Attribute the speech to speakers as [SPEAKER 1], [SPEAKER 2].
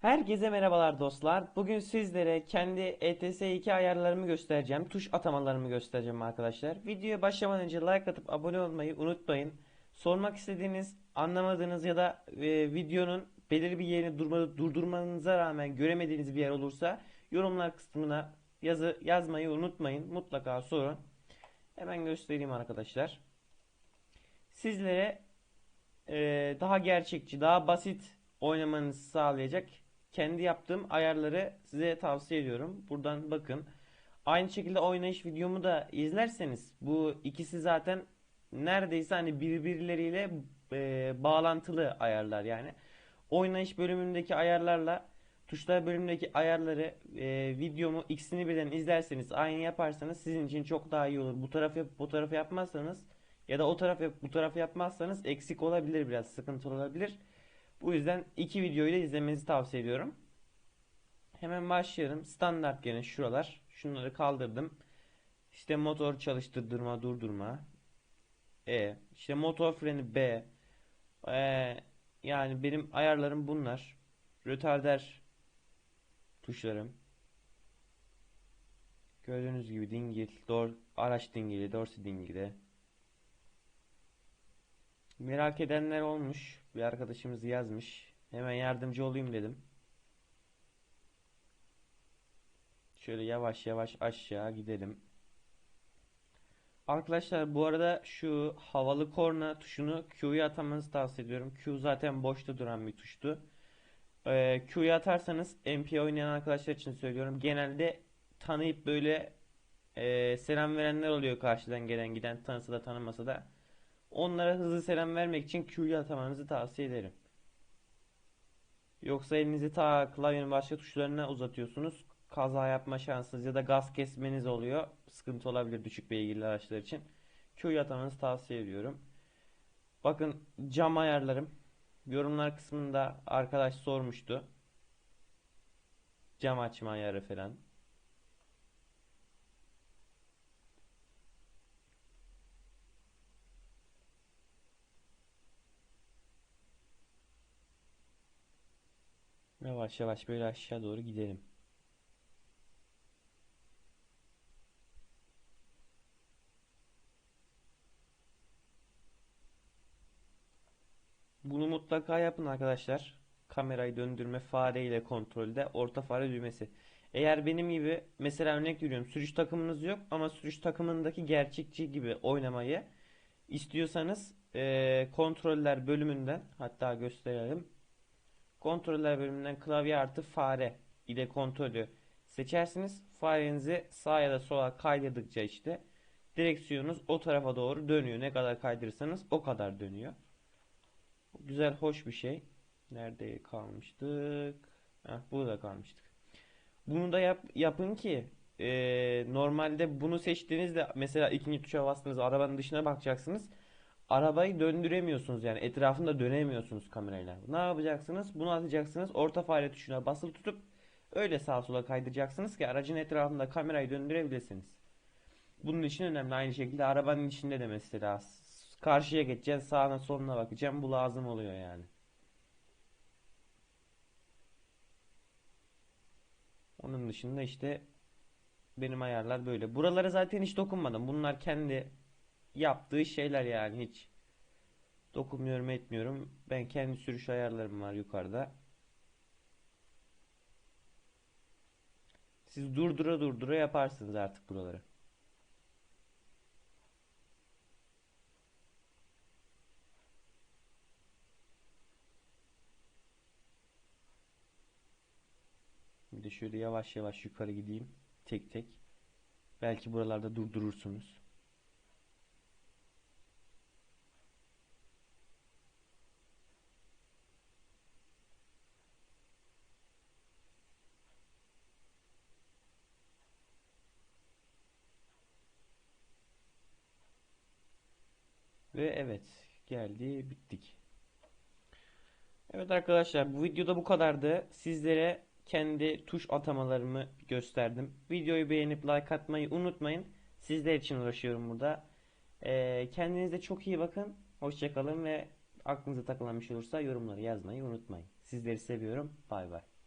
[SPEAKER 1] Herkese merhabalar dostlar. Bugün sizlere kendi ETS 2 ayarlarımı göstereceğim. Tuş atamalarımı göstereceğim arkadaşlar. Videoya başlamadan önce like atıp abone olmayı unutmayın. Sormak istediğiniz, anlamadığınız ya da e, videonun belirli bir yerini durma, durdurmanıza rağmen göremediğiniz bir yer olursa yorumlar kısmına yazı yazmayı unutmayın. Mutlaka sorun. Hemen göstereyim arkadaşlar. Sizlere e, daha gerçekçi, daha basit oynamanızı sağlayacak kendi yaptığım ayarları size tavsiye ediyorum. Buradan bakın. Aynı şekilde oynayış videomu da izlerseniz bu ikisi zaten neredeyse hani birbirleriyle e, bağlantılı ayarlar yani. Oynayış bölümündeki ayarlarla tuşlar bölümündeki ayarları e, videomu ikisini birden izlerseniz aynı yaparsanız sizin için çok daha iyi olur. Bu tarafı yap- bu tarafı yapmazsanız ya da o taraf yap- bu tarafı yapmazsanız eksik olabilir biraz sıkıntı olabilir. Bu yüzden iki videoyu da izlemenizi tavsiye ediyorum. Hemen başlayalım. Standart gene şuralar. Şunları kaldırdım. İşte motor çalıştırdırma, durdurma. E. İşte motor freni B. E, yani benim ayarlarım bunlar. Rötarder tuşlarım. Gördüğünüz gibi dingil, dor, araç dingili, dorsi dingili. Merak edenler olmuş. Bir arkadaşımız yazmış. Hemen yardımcı olayım dedim. Şöyle yavaş yavaş aşağı gidelim. Arkadaşlar bu arada şu havalı korna tuşunu Q'ya atamanızı tavsiye ediyorum. Q zaten boşta duran bir tuştu. Ee, Q'ya atarsanız MP oynayan arkadaşlar için söylüyorum. Genelde tanıyıp böyle e, selam verenler oluyor karşıdan gelen giden tanısa da tanımasa da. Onlara hızlı selam vermek için Q'yu atamanızı tavsiye ederim. Yoksa elinizi ta klavyenin başka tuşlarına uzatıyorsunuz. Kaza yapma şansınız ya da gaz kesmeniz oluyor. Sıkıntı olabilir düşük beygirli araçlar için. Q'yu atamanızı tavsiye ediyorum. Bakın cam ayarlarım. Yorumlar kısmında arkadaş sormuştu. Cam açma ayarı falan. Yavaş yavaş böyle aşağı doğru gidelim. Bunu mutlaka yapın arkadaşlar. Kamerayı döndürme fare ile kontrolde orta fare düğmesi. Eğer benim gibi mesela örnek veriyorum sürüş takımınız yok ama sürüş takımındaki gerçekçi gibi oynamayı istiyorsanız eee, kontroller bölümünden hatta gösterelim. Kontroller bölümünden klavye artı fare ile kontrolü seçersiniz. Farenizi sağa ya da sola kaydırdıkça işte direksiyonunuz o tarafa doğru dönüyor. Ne kadar kaydırırsanız o kadar dönüyor. Güzel, hoş bir şey. Nerede kalmıştık? Heh, burada kalmıştık. Bunu da yap, yapın ki e, normalde bunu seçtiğinizde mesela ikinci tuşa bastığınızda arabanın dışına bakacaksınız. Arabayı döndüremiyorsunuz yani etrafında dönemiyorsunuz kamerayla. Ne yapacaksınız? Bunu atacaksınız. Orta fare tuşuna basılı tutup öyle sağa sola kaydıracaksınız ki aracın etrafında kamerayı döndürebilirsiniz. Bunun için önemli. Aynı şekilde arabanın içinde de mesela karşıya geçeceksin, sağına soluna bakacaksın. Bu lazım oluyor yani. Onun dışında işte benim ayarlar böyle. Buralara zaten hiç dokunmadım. Bunlar kendi yaptığı şeyler yani hiç dokunmuyorum etmiyorum. Ben kendi sürüş ayarlarım var yukarıda. Siz durdura durdura yaparsınız artık buraları. Bir şöyle yavaş yavaş yukarı gideyim. Tek tek. Belki buralarda durdurursunuz. Ve evet geldi bittik. Evet arkadaşlar bu videoda bu kadardı. Sizlere kendi tuş atamalarımı gösterdim. Videoyu beğenip like atmayı unutmayın. Sizler için uğraşıyorum burada. Ee, kendinize çok iyi bakın. Hoşçakalın ve aklınıza takılan bir şey olursa yorumları yazmayı unutmayın. Sizleri seviyorum. Bay bay.